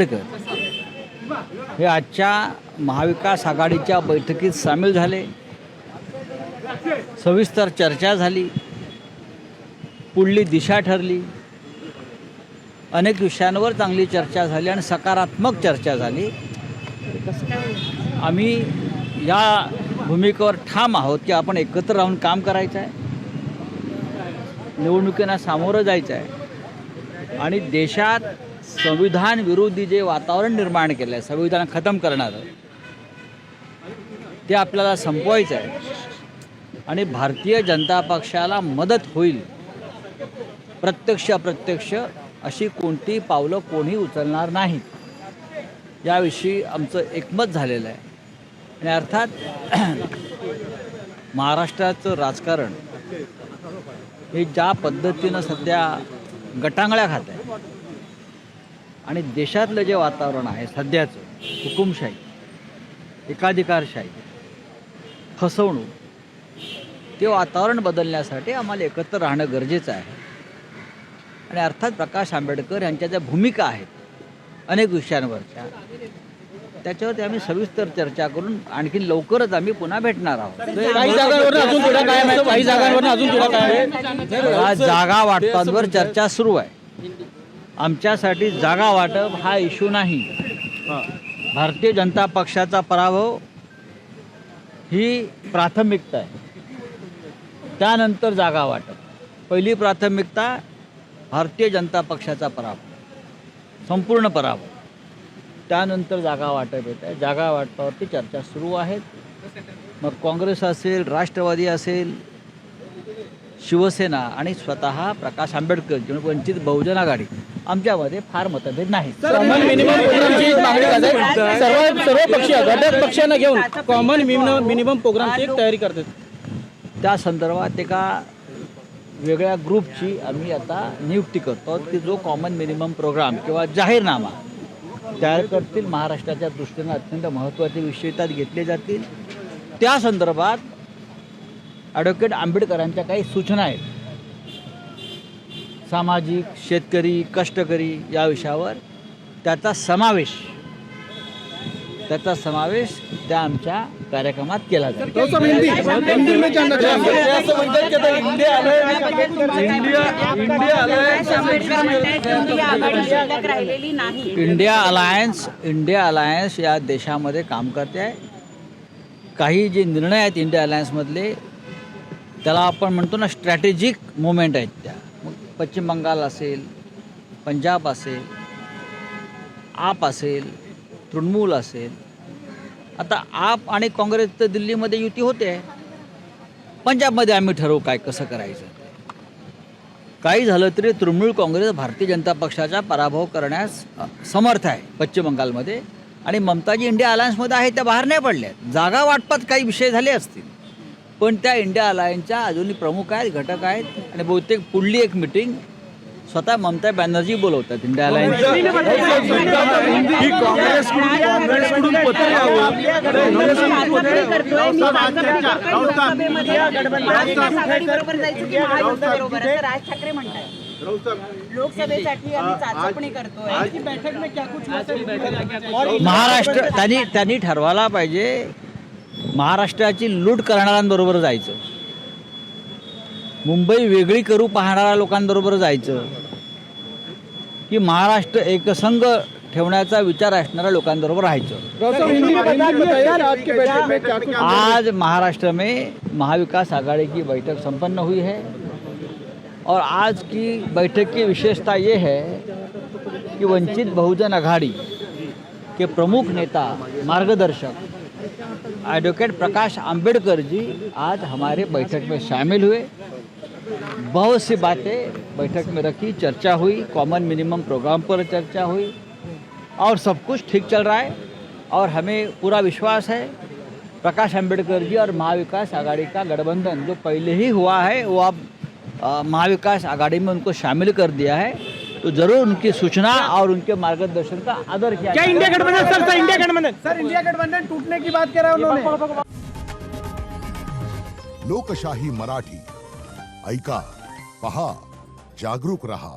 आंबेडकर हे आजच्या महाविकास आघाडीच्या बैठकीत सामील झाले. सविस्तर चर्चा झाली. पुढली दिशा ठरली. अनेक विषयांवर चांगली चर्चा झाली आणि सकारात्मक चर्चा झाली. आम्ही या भूमिकेवर ठाम आहोत की आपण एकत्र राहून काम करायचं आहे. निवडणुकींना सामोरं जायचं आहे. आणि देशात संविधान विरोधी जे वातावरण निर्माण केलं आहे संविधान खतम करणारं ते आपल्याला संपवायचं आहे आणि भारतीय जनता पक्षाला मदत होईल. प्रत्यक्ष अप्रत्यक्ष अशी कोणती पावलं कोणी उचलणार नाही. याविषयी आमचं एकमत झालेलं आहे. आणि अर्थात महाराष्ट्राचं राजकारण हे ज्या पद्धतीनं सध्या गटांगळ्या खात आहे आणि देशातलं जे वातावरण आहे सध्याचं हुकुमशाही एकाधिकारशाही फसवणूक ते वातावरण बदलण्यासाठी आम्हाला एकत्र राहणं गरजेचं आहे. आणि अर्थात प्रकाश आंबेडकर यांच्या ज्या भूमिका आहेत अनेक विषयांवरच्या त्याच्यावरती आम्ही सविस्तर चर्चा करून आणखी लवकरच आम्ही पुन्हा भेटणार आहोत. जागा वाटपांवर चर्चा सुरू आहे. आमच्यासाठी जागा वाटप हा इश्यू नाही. भारतीय जनता पक्षाचा पराभव ही प्राथमिकता आहे. त्यानंतर जागा वाटप. पहिली प्राथमिकता भारतीय जनता पक्षाचा पराभव. संपूर्ण पराभव. त्यानंतर जागा वाटप येत आहे. जागा वाटपावरती चर्चा सुरू आहेत मग काँग्रेस असेल राष्ट्रवादी असेल शिवसेना आणि स्वतः प्रकाश आंबेडकर किंवा वंचित बहुजन आघाडी. आमच्यामध्ये फार मतभेद कॉमन मिनिमम प्रोग्रामची मागणी करतात. सर्व सर्व पक्षीय घटक पक्षांना घेऊन कॉमन मिनिमम प्रोग्रामची एक तयारी करतात. त्या संदर्भात एका वेगळ्या ग्रुपची आम्ही आता नियुक्ती करतो. की जो कॉमन मिनिमम प्रोग्राम किंवा जाहीरनामा तयार करतील महाराष्ट्राच्या दृष्टीनं अत्यंत महत्त्वाचे विषय त्यात घेतले जातील. त्या संदर्भात ॲडव्होकेट आंबेडकरांच्या काही सूचना आहेत. सामाजिक शेतकरी कष्टकरी या विषयावर त्याचा समावेश त्याचा समावेश त्या आमच्या कार्यक्रमात केला नाही. इंडिया अलायन्स इंडिया अलायन्स या देशामध्ये काम करते आहे. काही जे निर्णय आहेत इंडिया अलायन्समधले त्याला आपण म्हणतो ना स्ट्रॅटेजिक मुवमेंट आहेत त्या. पश्चिम बंगाल असेल पंजाब असेल आप असेल तृणमूल असेल. आता आप आणि काँग्रेस तर दिल्लीमध्ये युती होते. पंजाबमध्ये आम्ही ठरवू काय कसं करायचं. काही झालं तरी तृणमूल काँग्रेस भारतीय जनता पक्षाचा पराभव करण्यास समर्थ आहे पश्चिम बंगालमध्ये. आणि ममताजी इंडिया अलायन्समध्ये आहे त्या बाहेर नाही पडल्या जागा वाटपात काही विषय झाले असतील. पण त्या इंडिया अलायन्सच्या अजूनही प्रमुख आहेत घटक आहेत. आणि बहुतेक पुढली एक मिटिंग स्वतः ममता बॅनर्जी बोलवतात इंडिया अलायन्स ही लोकसभेसाठी महाराष्ट्र त्यांनी त्यांनी ठरवायला पाहिजे महाराष्ट्राची लूट करणाऱ्यांबरोबर जायचं मुंबई वेगळी करू पाहणाऱ्या लोकांबरोबर जायचं. की महाराष्ट्र एकसंघ ठेवण्याचा विचार असणाऱ्या लोकांबरोबर राहायचं. आज महाराष्ट्र में महाविकास आघाड़ी की बैठक संपन्न हुई है. और आज की बैठक की विशेषता ये है कि वंचित बहुजन आघाड़ी के प्रमुख नेता मार्गदर्शक एडवोकेट प्रकाश अंबेडकर जी आज हमारे बैठक में शामिल हुए। बहुत सी बातें बैठक में रखी, चर्चा हुई कॉमन मिनिमम प्रोग्राम पर चर्चा हुई, और सब कुछ ठीक चल रहा है, और हमें पूरा विश्वास है। प्रकाश अंबेडकर जी और महाविकास आघाड़ी का गठबंधन जो पहले ही हुआ है, वो अब महाविकास आघाड़ी में उनको शामिल कर दिया है। तो ज़रूर उनकी सूचना और उनके मार्गदर्शन का आदर किया क्या इंडिया गठबंधन? सर सर इंडिया गठबंधन। सर इंडिया गठबंधन टूटने की बात करा उन्होंने लोकशाही मराठी ऐका पहा जागरूक रहा